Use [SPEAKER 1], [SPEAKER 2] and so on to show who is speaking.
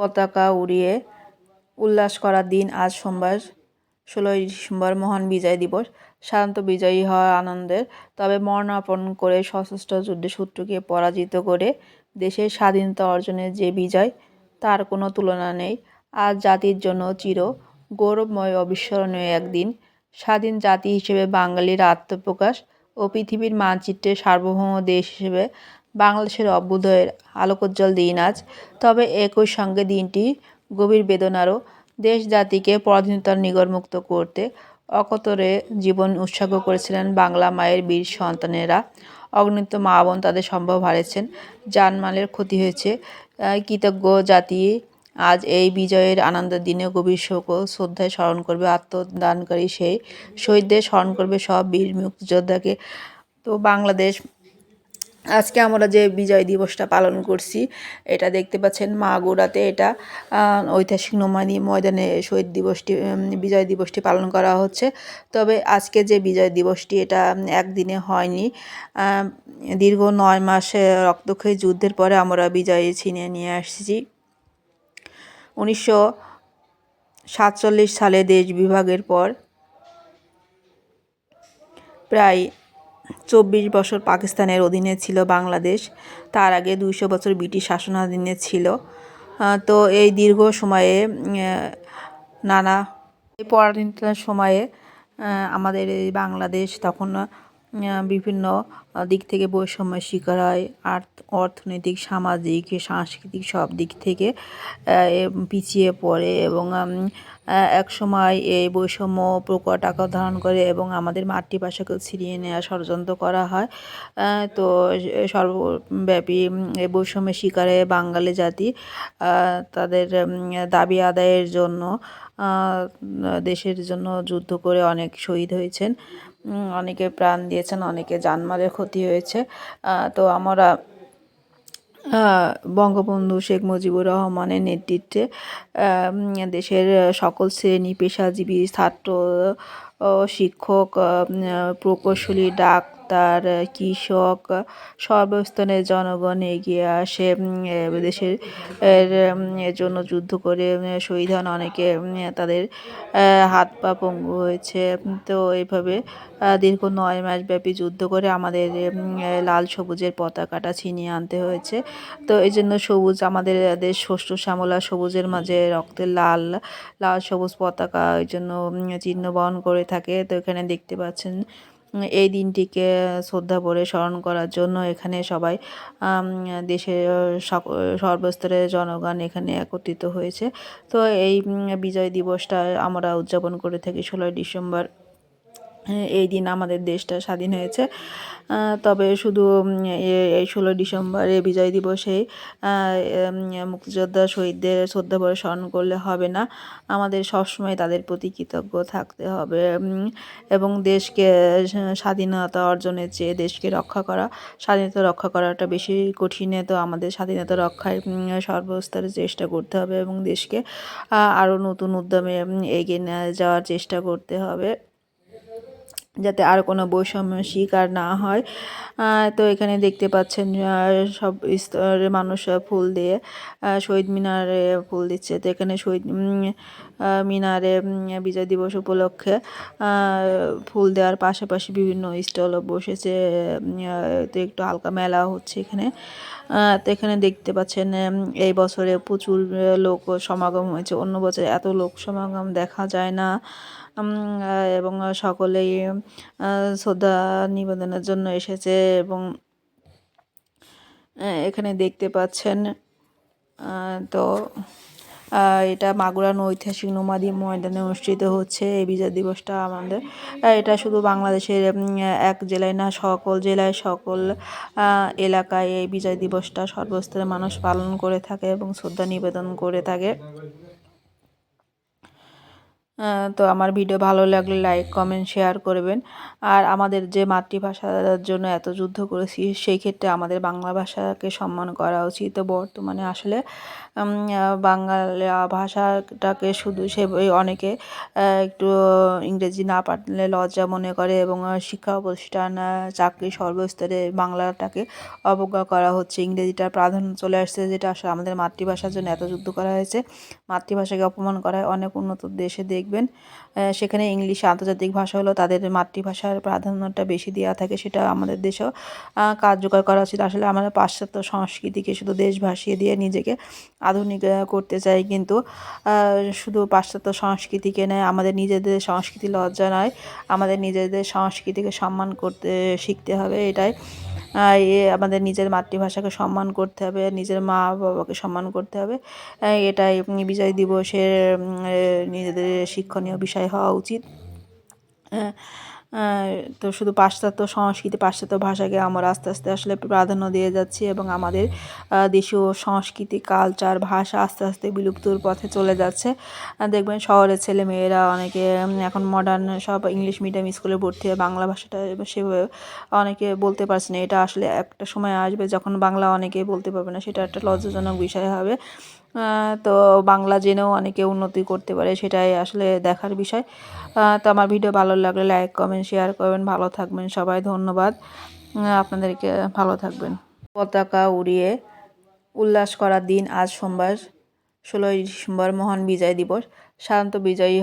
[SPEAKER 1] পতাকা উড়িয়ে উল্লাস করার দিন আজ সোমবার, ষোলোই ডিসেম্বর মহান বিজয় দিবস। সাধারণত বিজয়ী হওয়ার আনন্দের তবে মরণাপন্ন করে সশস্ত্র যুদ্ধে শত্রুকে পরাজিত করে দেশের স্বাধীনতা অর্জনের যে বিজয়, তার কোনো তুলনা নেই। আজ জাতির জন্য চির গৌরবময় অবিস্মরণীয় একদিন। স্বাধীন জাতি হিসেবে বাঙালির আত্মপ্রকাশ ও পৃথিবীর মানচিত্রে সার্বভৌম দেশ হিসেবে বাংলাদেশের অভ্যুদয়ের আলোকোজ্জ্বল দিন আজ। তবে একই সঙ্গে দিনটি গভীর বেদনারও দেশ জাতিকে পরাধীনতার নিগড়মুক্ত করতে অকতরে জীবন উৎসর্গ করেছিলেন বাংলা মায়ের বীর সন্তানেরা। অগণিত মা বোন তাদের সম্ভব হারিয়েছেন। জানমালের ক্ষতি হয়েছে। কৃতজ্ঞ জাতি আজ এই বিজয়ের আনন্দের দিনে গভীর শোক ও শ্রদ্ধায় স্মরণ করবে, আত্মদানকারী সেই শহীদদের স্মরণ করবে সব বীর মুক্তিযোদ্ধাকে। তো বাংলাদেশ আজকে আমরা যে বিজয় দিবসটা পালন করছি, এটা দেখতে পাচ্ছেন মাগুরাতে এটা ঐতিহাসিক নোমানি ময়দানে শহীদ দিবসটি বিজয় দিবসটি পালন করা হচ্ছে। তবে আজকে যে বিজয় দিবসটি এটা একদিনে হয়নি দীর্ঘ নয় মাসে রক্তক্ষয়ী যুদ্ধের পরে আমরা বিজয় ছিনিয়ে নিয়ে আসছি। উনিশশো সাতচল্লিশ সালে দেশ বিভাগের পর প্রায় চব্বিশ বছর পাকিস্তানের অধীনে ছিল বাংলাদেশ। তার আগে দুইশো বছর ব্রিটিশ শাসনাধীনে ছিল। তো এই দীর্ঘ সময়ে নানা পরাধীনতার সময়ে আমাদের এই বাংলাদেশ তখন বিভিন্ন দিক থেকে বৈষম্যের শিকার হয়, আর্থ, অর্থনৈতিক, সামাজিক, সাংস্কৃতিক সব দিক থেকে পিছিয়ে পড়ে এবং এক সময় এই বৈষম্য প্রকট আকার ধারণ করে এবং আমাদের মাতৃভাষাকেও ছিনিয়ে নেওয়া ষড়যন্ত্র করা হয়। তো সর্বব্যাপী এই বৈষম্যের শিকারে বাঙালি জাতি তাদের দাবি আদায়ের জন্য দেশের জন্য যুদ্ধ করে অনেক শহীদ হয়েছেন। অনেকে প্রাণ দিয়েছেন, অনেকে জানমালের ক্ষতি হয়েছে। তো আমরা বঙ্গবন্ধু শেখ মুজিবুর রহমানের নেতৃত্বে দেশের সকল শ্রেণি পেশাজীবী, ছাত্র শিক্ষক প্রকৌশলী, ডাক তার কৃষক, সর্বস্তরের জনগণ এগিয়ে আসে দেশের জন্য যুদ্ধ করে শহীদ হন অনেকে তাদের হাত পা পঙ্গু হয়েছে। তো এইভাবে দীর্ঘ নয় মাস ব্যাপী যুদ্ধ করে আমাদের লাল সবুজের পতাকাটা ছিনিয়ে আনতে হয়েছে। তো এই জন্য সবুজ আমাদের দেশ শস্য শ্যামলা, সবুজের মাঝে রক্তের লাল লাল সবুজ পতাকা ওই জন্য চিহ্ন বহন করে থাকে। তো এখানে দেখতে পাচ্ছেন এই দিনটিকে শ্রদ্ধা ভরে স্মরণ করার জন্য এখানে সবাই দেশের সর্বস্তরের জনগণ এখানে একত্রিত হয়েছে। তো এই বিজয় দিবসটা আমরা উদযাপন করে থাকি ষোলোই ডিসেম্বর। এই দিন আমাদের দেশটা স্বাধীন হয়েছে। তবে শুধু এই ষোলোই ডিসেম্বরে বিজয় দিবসে মুক্তিযোদ্ধা শহীদদের শ্রদ্ধা ভরে স্মরণ করলে হবে না। আমাদের সবসময় তাদের প্রতি কৃতজ্ঞ থাকতে হবে এবং দেশকে স্বাধীনতা অর্জনের চেয়ে দেশকে রক্ষা করা, স্বাধীনতা রক্ষা করাটা বেশি কঠিনে। তো আমাদের স্বাধীনতা রক্ষায় সর্বস্তরে চেষ্টা করতে হবে এবং দেশকে আরও নতুন উদ্যমে এগিয়ে যাওয়ার চেষ্টা করতে হবে। যাতে আর কোনো বৈষম্য শিকার না হয়। তো এখানে দেখতে পাচ্ছেন সব স্তরের মানুষ ফুল দিয়ে শহীদ মিনারে ফুল দিচ্ছে। তো এখানে শহীদ মিনারে বিজয় দিবস উপলক্ষে ফুল দেওয়ার পাশাপাশি বিভিন্ন স্টল বসেছে। তো একটু হালকা মেলা হচ্ছে এখানে। তো এখানে দেখতে পাচ্ছেন এই বছরে প্রচুর লোক সমাগম হয়েছে। অন্য বছরে এত লোক সমাগম দেখা যায় না। এবং সকলেই শ্রদ্ধা নিবেদনের জন্য এসেছে এবং এখানে দেখতে পাচ্ছেন তো এটা মাগুরান ঐতিহাসিক নোমাদি ময়দানে অনুষ্ঠিত হচ্ছে এই বিজয় দিবসটা আমাদের। এটা শুধু বাংলাদেশের এক জেলায় না, সকল জেলায়, সকল এলাকায় এই বিজয় দিবসটা সর্বস্তরের মানুষ পালন করে থাকে এবং শ্রদ্ধা নিবেদন করে থাকে। তো আমার ভিডিও ভালো লাগলে লাইক কমেন্ট শেয়ার করবেন। আর আমাদের যে মাতৃভাষার জন্য এত যুদ্ধ করেছি, সেই ক্ষেত্রে আমাদের বাংলা ভাষাকে সম্মান করা উচিত। বর্তমানে আসলে বাংলা ভাষাটাকে শুধু সে অনেকে একটু ইংরেজি না পারলে লজ্জা মনে করে এবং শিক্ষা প্রতিষ্ঠান চাকরি সর্বস্তরে বাংলাটাকে অবজ্ঞা করা হচ্ছে। ইংরেজিটার প্রাধান্য চলে আসছে, যেটা আসলে আমাদের মাতৃভাষার জন্য এত যুদ্ধ করা হয়েছে। মাতৃভাষাকে অপমান করা হয় অনেক উন্নত দেশে দেখবেন সেখানে ইংলিশ আন্তর্জাতিক ভাষা হলো তাদের মাতৃভাষার প্রাধান্যটা বেশি দেওয়া থাকে, সেটা আমাদের দেশেও কার্যকর করা উচিত। আসলে আমরা পাশ্চাত্য সংস্কৃতিকে শুধু দেশ ভাসিয়ে দিয়ে নিজেকে আধুনিক করতে চাই, কিন্তু শুধু পাশ্চাত্য সংস্কৃতিকে নেয়, আমাদের নিজেদের সংস্কৃতি লজ্জা নয়, আমাদের নিজেদের সংস্কৃতিকে সম্মান করতে শিখতে হবে, এটাই আমাদের নিজের মাতৃভাষাকে সম্মান করতে হবে, নিজের মা বাবাকে সম্মান করতে হবে। এটাই বিজয় দিবসের নিজেদের শিক্ষণীয় বিষয় হওয়া উচিত। তো শুধু পাশ্চাত্য সংস্কৃতি, পাশ্চাত্য ভাষাকে আমরা আস্তে আস্তে আসলে প্রাধান্য দিয়ে যাচ্ছি এবং আমাদের দেশীয় সংস্কৃতি কালচার ভাষা আস্তে আস্তে বিলুপ্তর পথে চলে যাচ্ছে। দেখবেন শহরের ছেলে মেয়েরা অনেকে এখন মডার্ন সব ইংলিশ মিডিয়াম স্কুলে ভর্তি হয় বাংলা ভাষাটা সেভাবে অনেকে বলতে পারছে না। এটা আসলে একটা সময় আসবে যখন বাংলা অনেকে বলতে পারবে না। সেটা একটা লজ্জাজনক বিষয় হবে। তো বাংলা জেনেও অনেকে উন্নতি করতে পারে, সেটাই আসলে দেখার বিষয়। তো আমার ভিডিও ভালো লাগলে লাইক কমেন্ট শেয়ার করবেন। ভালো থাকবেন সবাই, ধন্যবাদ। আপনাদেরকে ভালো থাকবেন। পতাকা উড়িয়ে উল্লাস করার দিন আজ সোমবার, ষোলোই ডিসেম্বর মহান বিজয় দিবস। সাধারণত বিজয়ী